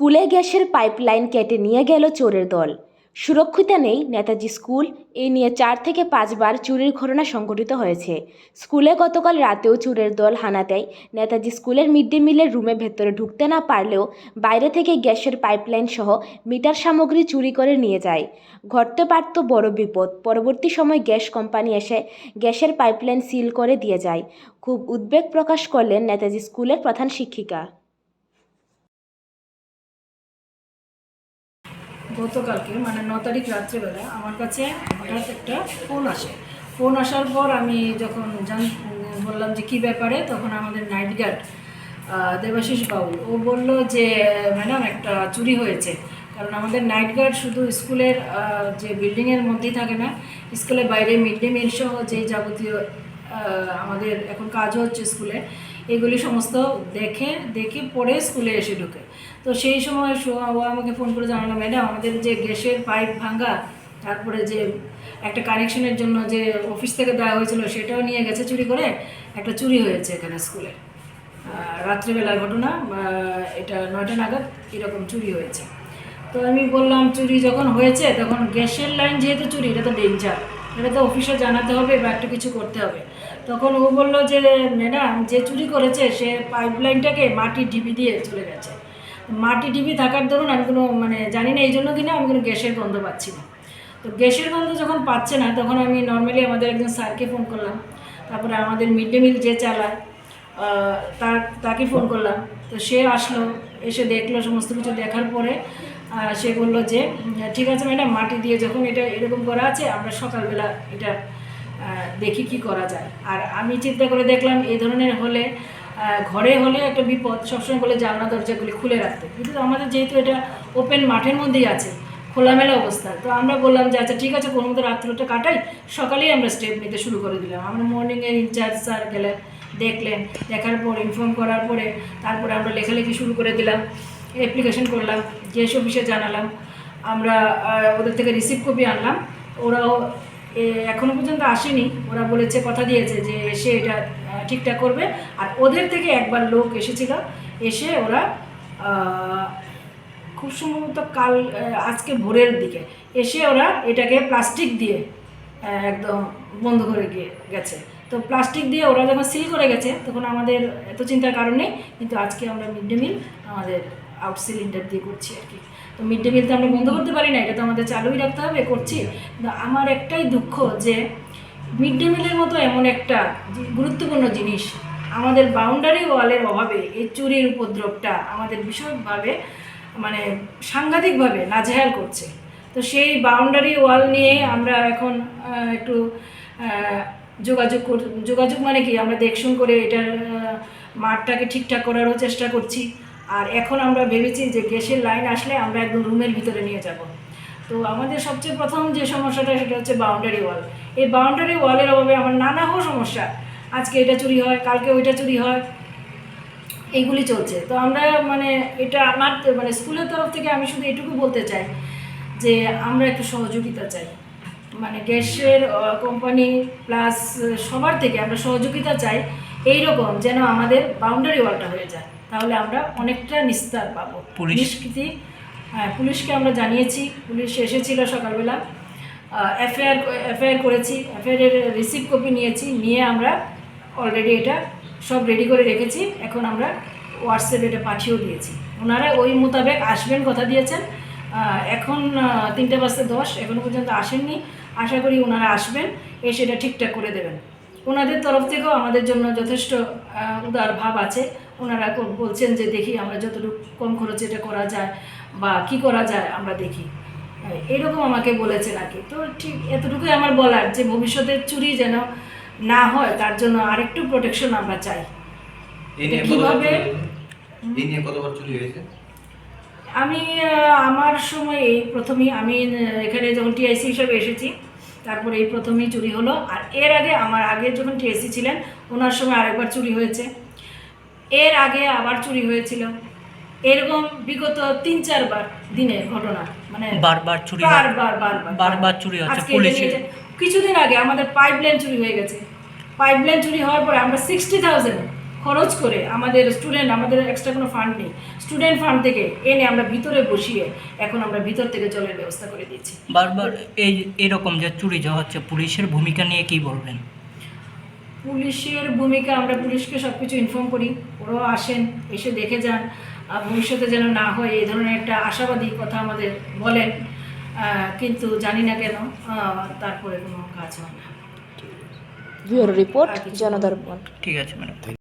স্কুলে গ্যাসের পাইপলাইন কেটে নিয়ে গেল চোরের দল। সুরক্ষিত নেই, নেতাজি স্কুল। এই নিয়ে চার থেকে পাঁচবার চুরির ঘটনা সংঘটিত হয়েছে। স্কুলে গতকাল রাতেও চোরের দল হানা দেয়। নেতাজি স্কুলের মিড ডে মিলের রুমে ভেতরে ঢুকতে না পারলেও বাইরে থেকে গ্যাসের পাইপলাইন সহ মিটার সামগ্রী চুরি করে নিয়ে যায়। ঘটতে পারত বড় বিপদ। পরবর্তী সময় গ্যাস কোম্পানি এসে গ্যাসের পাইপলাইন সিল করে দিয়ে যায়। খুব উদ্বেগ প্রকাশ করলেন নেতাজি স্কুলের প্রধান শিক্ষিকা। গতকালকে মানে ন তারিখ রাত্রেবেলা আমার কাছে হঠাৎ একটা ফোন আসে। ফোন আসার পর আমি যখন জান, বললাম যে কী ব্যাপারে, তখন আমাদের নাইট গার্ড দেবাশিস বাউল ও বলল যে ম্যাডাম একটা চুরি হয়েছে। কারণ আমাদের নাইট গার্ড শুধু স্কুলের যে বিল্ডিংয়ের মধ্যেই থাকে না, স্কুলের বাইরে মিড ডে মিল সহ যে যাবতীয় আমাদের এখন কাজ হচ্ছে স্কুলে এগুলি সমস্ত দেখে দেখে পরে স্কুলে এসে ঢুকে। তো সেই সময় ও আমাকে ফোন করে জানালো ম্যাডাম আমাদের যে গ্যাসের পাইপ ভাঙা তারপরে যে একটা কানেকশনের জন্য যে অফিস থেকে দেওয়া হয়েছিল, সেটাও নিয়ে গেছে চুরি করে, একটা চুরি হয়েছে এখানে স্কুলে। রাত্রিবেলার ঘটনা এটা নয়টা নাগাদ এরকম চুরি হয়েছে। তো আমি বললাম, চুরি যখন হয়েছে, তখন গ্যাসের লাইন যেহেতু চুরি, এটা তো ডেঞ্জার এটা তো অফিসে জানাতে হবে বা একটু কিছু করতে হবে। তখন ও বলল যে, ম্যাডাম, যে চুরি করেছে, সে পাইপ লাইনটাকে মাটির ঢিপি দিয়ে চলে গেছে। মাটি ঢিপি থাকার ধরুন আমি কোনো মানে জানি না এই জন্য কিনা, আমি কোনো গ্যাসের গন্ধ পাচ্ছি না। তো গ্যাসের গন্ধ যখন পাচ্ছে না, তখন আমি নর্মালি আমাদের একজন স্যারকে ফোন করলাম। তারপরে আমাদের মিড ডে মিল যে চালায় তার, তাকে ফোন করলাম। তো সে আসলো, এসে দেখল, সমস্ত কিছু দেখার পরে সে বলল যে ঠিক আছে ম্যাডাম, মাটি দিয়ে যখন এটা এরকম করা আছে, আমরা সকালবেলা এটা দেখি কি করা যায়। আর আমি চিন্তা করে দেখলাম এই ধরনের হলে ঘরে হলে একটা বিপদ, সবসময় বলে জানলা দরজাগুলি খুলে রাখতে। কিন্তু আমাদের যেহেতু এটা ওপেন মাঠের মধ্যেই আছে, খোলামেলা অবস্থা, তো আমরা বললাম যে আচ্ছা ঠিক আছে, কোনো মতো রাত্রিটা কাটাই, সকালেই আমরা স্টেপ নিতে শুরু করে দিলাম। আমরা মর্নিংয়ের ইনচার্জ স্যার গেলেন দেখলেন দেখার পর ইনফর্ম করার পরে তারপরে আমরা লেখালেখি শুরু করে দিলাম অ্যাপ্লিকেশন করলাম জিএস অফিসে জানালাম আমরা ওদের থেকে রিসিভ কপি আনলাম ওরাও এ, এখনও পর্যন্ত আসেনি ওরা বলেছে কথা দিয়েছে যে এসে এটা ঠিকঠাক করবে আর ওদের থেকে একবার লোক এসেছিল এসে ওরা খুব সম্ভবত কাল আজকে ভোরের দিকে এসে ওরা এটাকে প্লাস্টিক দিয়ে একদম বন্ধ করে গিয়ে গেছে। তো প্লাস্টিক দিয়ে ওরা যখন সিল করে গেছে, তখন আমাদের এত চিন্তার কারণ নেই, কিন্তু আজকে আমরা মিড ডে মিল আমাদের আউট সিলিন্ডার দিয়ে করছি আর কি। তো মিড ডে মিল তো আমরা বন্ধ করতে পারি না, এটা তো আমাদের চালুই রাখতে হবে, করছি। আমার একটাই দুঃখ যে মিড ডে মিলের মতো এমন একটা গুরুত্বপূর্ণ জিনিস, আমাদের বাউন্ডারি ওয়ালের অভাবে এই চুরির উপদ্রবটা আমাদের ভীষণভাবে মানে সাংঘাতিকভাবে নাজেহাল করছে। তো সেই বাউন্ডারি ওয়াল নিয়ে আমরা এখন একটু যোগাযোগ যোগাযোগ মানে কি? আমরা দেখশুন করে এটার মাঠটাকে ঠিকঠাক করারও চেষ্টা করছি। আর এখন আমরা ভেবেছি যে গ্যাসের লাইন আসলে আমরা একদম রুমের ভিতরে নিয়ে যাব। তো আমাদের সবচেয়ে প্রথম যে সমস্যাটা, সেটা হচ্ছে বাউন্ডারি ওয়াল এই বাউন্ডারি ওয়ালের অভাবে আমার নানা হো সমস্যা। আজকে এটা চুরি হয়, কালকে ওইটা চুরি হয়। এইগুলি চলছে। তো আমরা মানে এটা আমার মানে স্কুলের তরফ থেকে আমি শুধু এটুকু বলতে চাই যে আমরা একটু সহযোগিতা চাই। মানে গ্যাসের কোম্পানি প্লাস সবার থেকে আমরা সহযোগিতা চাই এই রকম যেন আমাদের বাউন্ডারি ওয়ালটা হয়ে যায়। তাহলে আমরা অনেকটা নিস্তার পাবো। পুলিশ? নিষ্কৃতি হ্যাঁ পুলিশকে আমরা জানিয়েছি। পুলিশ এসেছিল সকালবেলা। এফআইআর এফআইআর করেছি। এফআইআর এর রিসিভ কপি নিয়েছি। নিয়ে আমরা অলরেডি এটা সব রেডি করে রেখেছি। এখন আমরা হোয়াটসঅ্যাপে এটা পাঠিয়েও দিয়েছি। ওনারা ওই মোতাবেক আসবেন কথা দিয়েছেন। এখন তিনটে বাজতে দশ এখনও পর্যন্ত আসেননি। আশা করি ওনারা আসবেন এসে এটা ঠিকঠাক করে দেবেন। ওনাদের তরফ থেকেও আমাদের জন্য যথেষ্ট উদার ভাব আছে। ওনারা বলছেন যে দেখি আমরা যতটুকু কম খরচে এটা করা যায় বা কি করা যায় আমরা দেখি। এরকম আমাকে বলেছে নাকি তো ঠিক এতটুকুই আমার বলার যে ভবিষ্যতে চুরি যেন না হয় তার জন্য আরেকটু প্রোটেকশন আমরা চাই। কীভাবে? এই নিয়ে কতবার চুরি হয়েছে? আমি আমার সময় এই প্রথমেই আমি এখানে যখন টিআইসি হিসাবে এসেছি তারপরে এই প্রথমেই চুরি হলো। আর এর আগে আমার আগে যখন টিআইসি ছিলেন ওনার সময় আরেকবার চুরি হয়েছে। এর আগে আবার চুরি হয়েছিল। এরকম বিগত তিন চারবার দিনের ঘটনা মানে বারবার চুরি। বারবার বারবার বারবার। চুরি হচ্ছে কিছুদিন আগে আমাদের পাইপলাইন চুরি হয়ে গেছে। পাইপলাইন চুরি হওয়ার পরে আমরা সিক্সটি থাউজেন্ড খরচ করে আমাদের স্টুডেন্ট আমাদের এক্সট্রা কোনো ফান্ড নেই। স্টুডেন্ট ফান্ড থেকে এনে আমরা ভিতরে বসিয়ে এখন আমরা ভিতর থেকে জলের ব্যবস্থা করে দিচ্ছি। বারবার এই এরকম যে চুরি যা হচ্ছে পুলিশের ভূমিকা নিয়ে কি বলবেন? পুলিশের ভূমিকা আমরা পুলিশকে সব কিছু ইনফর্ম করি। ওরাও আসেন এসে দেখে যান। আর ভবিষ্যতে যেন না হয় এই ধরনের একটা আশাবাদী কথা আমাদের বলেন। কিন্তু জানি না কেন তারপরে কোনো কাজ হয় না। Bureau report Janadarpan. ঠিক আছে ম্যাডাম।